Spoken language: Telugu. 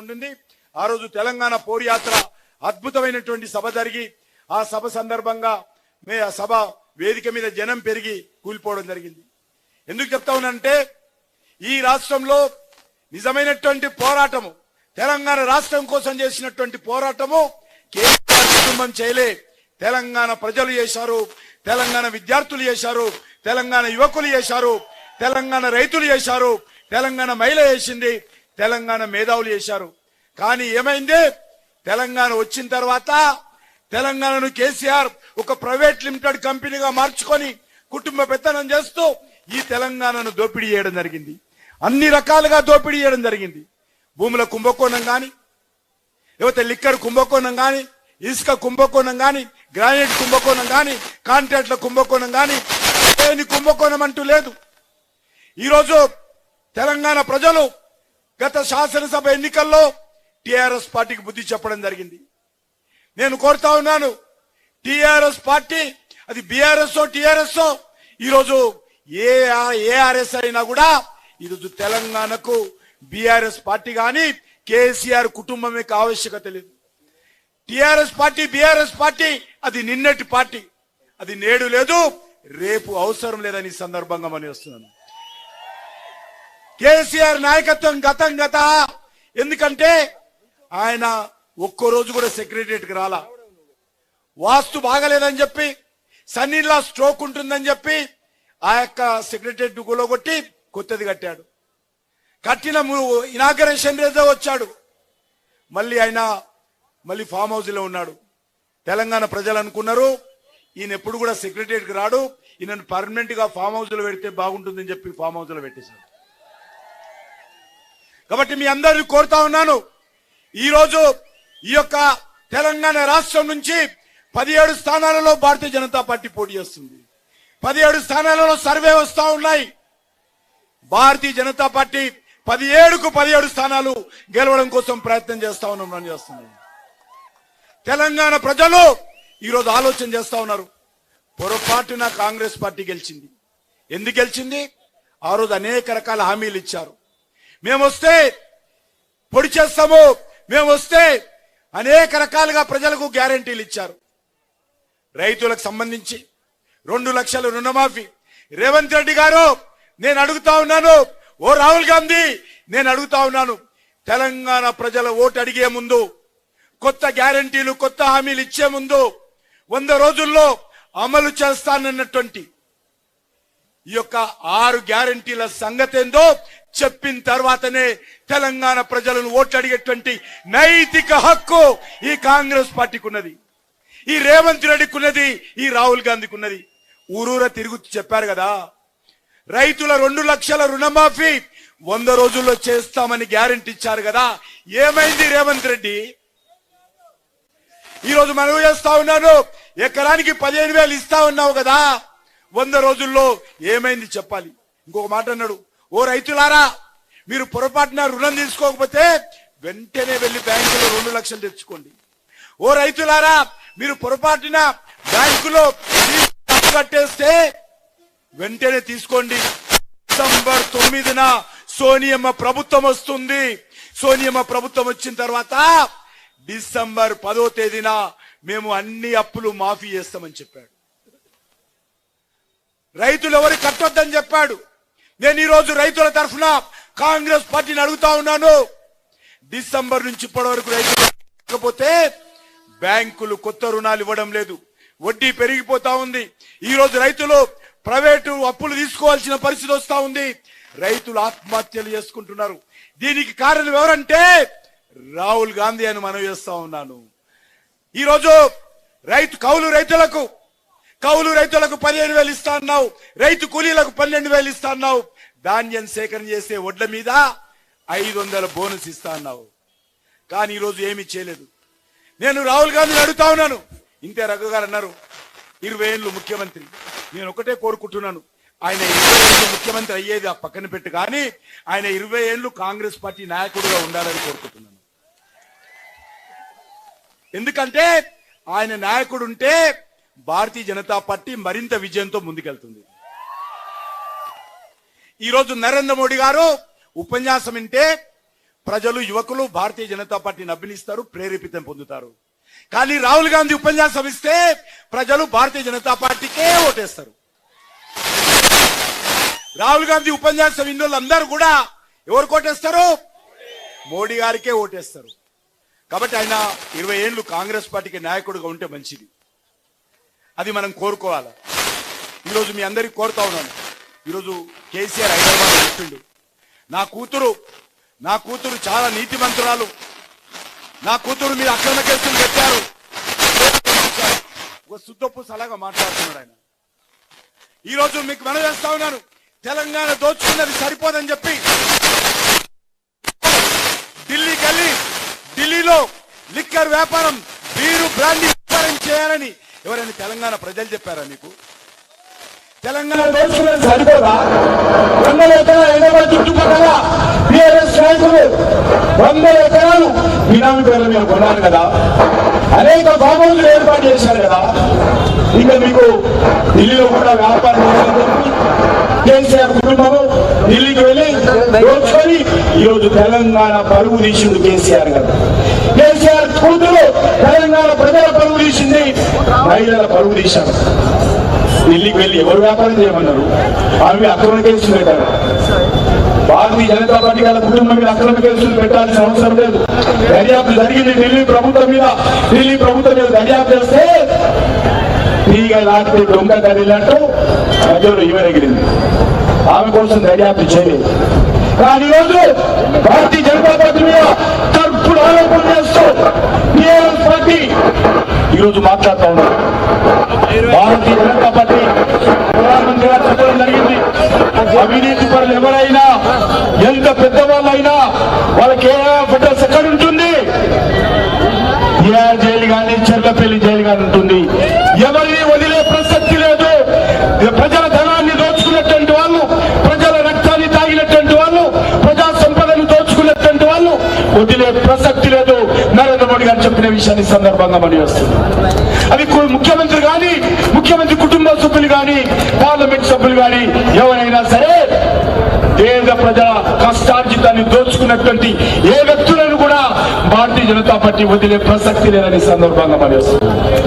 ఉంటుంది. ఆ రోజు తెలంగాణ పోరుయాత్ర అద్భుతమైనటువంటి సభ జరిగి ఆ సభ సందర్భంగా మే ఆ సభ వేదిక మీద జనం పెరిగి కూలిపోవడం జరిగింది. ఎందుకు చెప్తా ఉన్నానంటే ఈ రాష్ట్రంలో నిజమైనటువంటి పోరాటము తెలంగాణ రాష్ట్రం కోసం చేసినటువంటి పోరాటము కేసీఆర్ కుటుంబం చేయలే. తెలంగాణ ప్రజలు చేశారు తెలంగాణ విద్యార్థులు చేశారు తెలంగాణ యువకులు చేశారు తెలంగాణ రైతులు చేశారు తెలంగాణ మహిళ చేసింది తెలంగాణ మేధావులు చేశారు. కానీ ఏమైంది? తెలంగాణ వచ్చిన తర్వాత తెలంగాణను కేసీఆర్ ఒక ప్రైవేట్ లిమిటెడ్ కంపెనీగా మార్చుకొని కుటుంబ పెత్తనం చేస్తూ ఈ తెలంగాణను దోపిడీ చేయడం జరిగింది. అన్ని రకాలుగా దోపిడీ చేయడం జరిగింది. భూముల కుంభకోణం కానీ లేకపోతే లిక్కర్ కుంభకోణం కానీ ఇసుక కుంభకోణం కానీ గ్రానైట్ కుంభకోణం కానీ కాంట్రాక్ట్ల కుంభకోణం కానీ లేని కుంభకోణం అంటూ లేదు. ఈరోజు తెలంగాణ ప్రజలు గత శాసనసభ ఎన్నికల్లో టిఆర్ఎస్ పార్టీకి బుద్ధి చెప్పడం జరిగింది. నేను కోరుతా ఉన్నాను టిఆర్ఎస్ పార్టీ అది బీఆర్ఎస్ టిఆర్ఎస్ ఈరోజు ఏ ఏఆర్ఎస్ అయినా కూడా ఈరోజు తెలంగాణకు బీఆర్ఎస్ పార్టీ కానీ కేసీఆర్ కుటుంబం యొక్క ఆవశ్యకత లేదు. టిఆర్ఎస్ పార్టీ బీఆర్ఎస్ పార్టీ అది నిన్నటి పార్టీ. అది నేడు లేదు రేపు అవసరం లేదని సందర్భంగా మనం వస్తున్నాను కేసీఆర్ నాయకత్వం గతం గత. ఎందుకంటే ఆయన ఒక్కో రోజు కూడా సెక్రటరియట్కి రాలా. వాస్తు బాగలేదని చెప్పి సన్నీలా స్ట్రోక్ ఉంటుందని చెప్పి ఆ యొక్క సెక్రటరియట్ కొట్టి కొత్తది కట్టాడు. కట్టిన ఇనాగరేషన్ ఏదో వచ్చాడు. మళ్ళీ ఆయన మళ్ళీ ఫామ్ హౌస్లో ఉన్నాడు. తెలంగాణ ప్రజలు అనుకున్నారు ఈయన ఎప్పుడు కూడా సెక్రటరియట్కి రాడు ఈయనను పర్మనెంట్గా ఫామ్ హౌస్లో పెడితే బాగుంటుందని చెప్పి ఫామ్ హౌస్లో పెట్టేశాడు. కాబట్టి మీ అందరిని కోరుతా ఉన్నాను. ఈ రోజు ఈ యొక్క తెలంగాణ రాష్ట్రం నుంచి పదిహేడు స్థానాలలో భారతీయ జనతా పార్టీ పోటీ చేస్తుంది. పదిహేడు స్థానాలలో సర్వే వస్తా ఉన్నాయి. భారతీయ జనతా పార్టీ పదిహేడుకు పదిహేడు స్థానాలు గెలవడం కోసం ప్రయత్నం చేస్తా ఉన్నాం నేను తెలంగాణ ప్రజలు ఈరోజు ఆలోచన చేస్తా ఉన్నారు. పొరపాటున కాంగ్రెస్ పార్టీ గెలిచింది. ఎందుకు గెలిచింది? ఆ రోజు అనేక రకాల హామీలు ఇచ్చారు. మేము వస్తే పొడి చేస్తాము మేము వస్తే అనేక రకాలుగా ప్రజలకు గ్యారంటీలు ఇచ్చారు. రైతులకు సంబంధించి రెండు లక్షల రుణమాఫీ. రేవంత్ రెడ్డి గారు నేను అడుగుతా ఉన్నాను. ఓ రాహుల్ గాంధీ నేను అడుగుతా ఉన్నాను. తెలంగాణ ప్రజల ఓటు అడిగే ముందు కొత్త గ్యారంటీలు కొత్త హామీలు ఇచ్చే ముందు వంద రోజుల్లో అమలు చేస్తానన్నటువంటి ఈ యొక్క ఆరు గ్యారంటీల సంగతి ఏందో చెప్పిన తర్వాతనే తెలంగాణ ప్రజలను ఓట్లు అడిగేటువంటి నైతిక హక్కు ఈ కాంగ్రెస్ పార్టీకి ఉన్నది ఈ రేవంత్ రెడ్డికి ఉన్నది ఈ రాహుల్ గాంధీకి ఉన్నది ఊరూర తిరుగు చెప్పారు కదా. రైతుల రెండు లక్షల రుణమాఫీ వంద రోజుల్లో చేస్తామని గ్యారంటీ ఇచ్చారు కదా. ఏమైంది రేవంత్ రెడ్డి? ఈరోజు మనవి చేస్తా ఉన్నాను? ఎకరానికి పదిహేను వేలు ఇస్తా ఉన్నావు కదా. వంద రోజుల్లో ఏమైంది చెప్పాలి. ఇంకొక మాట అన్నాడు ఓ రైతులారా మీరు పొరపాటున రుణం తీసుకోకపోతే వెంటనే వెళ్ళి బ్యాంకులో రెండు లక్షలు తెచ్చుకోండి. ఓ రైతులారా మీరు పొరపాటున బ్యాంకులో కట్టేస్తే వెంటనే తీసుకోండి. డిసెంబర్ తొమ్మిదిన సోనియమ్మ ప్రభుత్వం వస్తుంది. సోనియమ్మ ప్రభుత్వం వచ్చిన తర్వాత డిసెంబర్ పదో తేదీన మేము అన్ని అప్పులు మాఫీ చేస్తామని చెప్పాడు. రైతులు ఎవరు కట్టొద్దని చెప్పాడు. నేను ఈరోజు రైతుల తరఫున కాంగ్రెస్ పార్టీని అడుగుతా ఉన్నాను. డిసెంబర్ నుంచి ఇప్పటి వరకు రైతులు బ్యాంకులు కొత్త రుణాలు ఇవ్వడం లేదు. వడ్డీ పెరిగిపోతా ఉంది. ఈరోజు రైతులు ప్రైవేటు అప్పులు తీసుకోవాల్సిన పరిస్థితి వస్తా ఉంది. రైతులు ఆత్మహత్యలు చేసుకుంటున్నారు. దీనికి కారణం ఎవరంటే రాహుల్ గాంధీ అని మనం చేస్తా ఉన్నాను. ఈరోజు రైతు కౌలు రైతులకు కౌలు రైతులకు పదిహేను వేలు ఇస్తా అన్నావు రైతు కూలీలకు పన్నెండు వేలు ఇస్తా అన్నావు. ధాన్యం సేకరణ చేసే వడ్ల మీద ఐదు వందల బోనస్ ఇస్తా అన్నావు. కానీ ఈరోజు ఏమీ చేయలేదు. నేను రాహుల్ గాంధీని అడుగుతా ఉన్నాను. ఇంతే రఘు గారు అన్నారు ఇరవై ఏళ్ళు ముఖ్యమంత్రి. నేను ఒకటే కోరుకుంటున్నాను. ఆయన ఇరవై ఏళ్ళు ముఖ్యమంత్రి అయ్యేది ఆ పక్కన పెట్టు కానీ ఆయన ఇరవై ఏళ్ళు కాంగ్రెస్ పార్టీ నాయకుడిగా ఉండాలని కోరుకుంటున్నాను. ఎందుకంటే ఆయన నాయకుడు ఉంటే భారతీయ జనతా పార్టీ మరింత విజయంతో ముందుకెళ్తుంది. ఈరోజు నరేంద్ర మోడీ గారు ఉపన్యాసం వింటే ప్రజలు యువకులు భారతీయ జనతా పార్టీని అభినిస్తారు ప్రేరేపితం పొందుతారు. కానీ రాహుల్ గాంధీ ఉపన్యాసం ఇస్తే ప్రజలు భారతీయ జనతా పార్టీకే ఓటేస్తారు. రాహుల్ గాంధీ ఉపన్యాసం ఇన్న కూడా ఎవరు కోటేస్తారు మోడీ గారికే ఓటేస్తారు. కాబట్టి ఆయన ఇరవై ఏళ్ళు కాంగ్రెస్ పార్టీకి నాయకుడిగా ఉంటే మంచిది. అది మనం కోరుకోవాలి? ఈరోజు మీ అందరికి కోరుతా ఉన్నాను. ఈరోజు కేసీఆర్ హైదరాబాద్ చెప్పిండు నా కూతురు నా కూతురు చాలా నీతిమంతురాలు. నా కూతురు మీరు అక్రమ కేసులు పెట్టారు. ఒక సుద్దొప్పు సలహా మాట్లాడుతున్నాడు ఆయన. ఈరోజు మీకు మనం చేస్తా ఉన్నాను. తెలంగాణ దోచుకున్నది సరిపోదని చెప్పి. ఢిల్లీకి వెళ్ళి ఢిల్లీలో లిక్కర్ వ్యాపారం బీరు బ్రాండీ వ్యాపారం చేయాలని ఎవరైనా తెలంగాణ ప్రజలు చెప్పారా మీకు? తెలంగాణ సరిపోదా? వందల ఎకరాల హైదరాబాద్ చుట్టుపక్కల టీఆర్ఎస్ నాయకులు వందల ఎకరాలు బినామీ పేర్ల మీద కొన్నారు కదా? అనేక బాబులు ఏర్పాటు చేశారు కదా? ఇంకా మీకు ఢిల్లీలో కూడా వ్యాపారం కేసీఆర్ కుటుంబము ఢిల్లీకి వెళ్ళి దోచుకొని ఈరోజు తెలంగాణ పరుగు తీసిండు కేసీఆర్ గారు. కేసీఆర్ కూతురు తెలంగాణ ప్రజల పరువు తీసింది మహిళల పరువు తీశారు. ఢిల్లీకి వెళ్ళి ఎవరు వ్యాపారం చేయమన్నారు? ఆమె అక్రమ కేసులు పెట్టారు. భారతీయ జనతా పార్టీ వాళ్ళ కుటుంబం మీద అక్రమ కేసులు పెట్టాల్సిన అవసరం లేదు. దర్యాప్తు జరిగింది ఢిల్లీ ప్రభుత్వం మీద. ఢిల్లీ ప్రభుత్వం మీద దర్యాప్తు చేస్తే తీగ లాంటి దొంగ తల్లినట్టు మధ్యలో ఈమె ఎగిరింది. ఆమె కోసం దర్యాప్తు చేయలేదు. కానీ ఈరోజు భారతీయ జనతా పార్టీ మీద తప్పుడు ఆరోపణ చేస్తూ ఈరోజు మాట్లాడుతూ ఉన్నారు భారతీయ జనతా పార్టీ ప్రధానమంత్రి గారు చెప్పడం జరిగింది అవినీతి పరులు ఎవరైనా ఎంత పెద్దవాళ్ళైనా వాళ్ళకి ఏ అడ్రస్ ఎక్కడ ఉంటుంది? ఏఆర్ జైలు కానీ చెర్లపల్లి జైలు కానీ ఉంటుంది. ఎవరిని వదిలే ప్రసక్తి లేదు ప్రజల ధనాన్ని దోచుకున్నటువంటి వాళ్ళు ప్రజల రక్తాన్ని తాగినటువంటి వాళ్ళు ప్రజా సంపదను దోచుకున్నటువంటి వాళ్ళు వదిలే ప్రసక్తి లేదు నరేంద్ర గారు చెప్పిన విషయాన్ని సందర్భంగా మనం వస్తుంది. అది ముఖ్యమంత్రి కానీ ముఖ్యమంత్రి కుటుంబ సభ్యులు కానీ పార్లమెంట్ సభ్యులు కానీ ఎవరైనా సరే పేద ప్రజల కష్టార్జితాన్ని దోచుకున్నటువంటి ఏ వ్యక్తులను కూడా భారతీయ జనతా పార్టీ వదిలే ప్రసక్తి లేదని సందర్భంగా మనం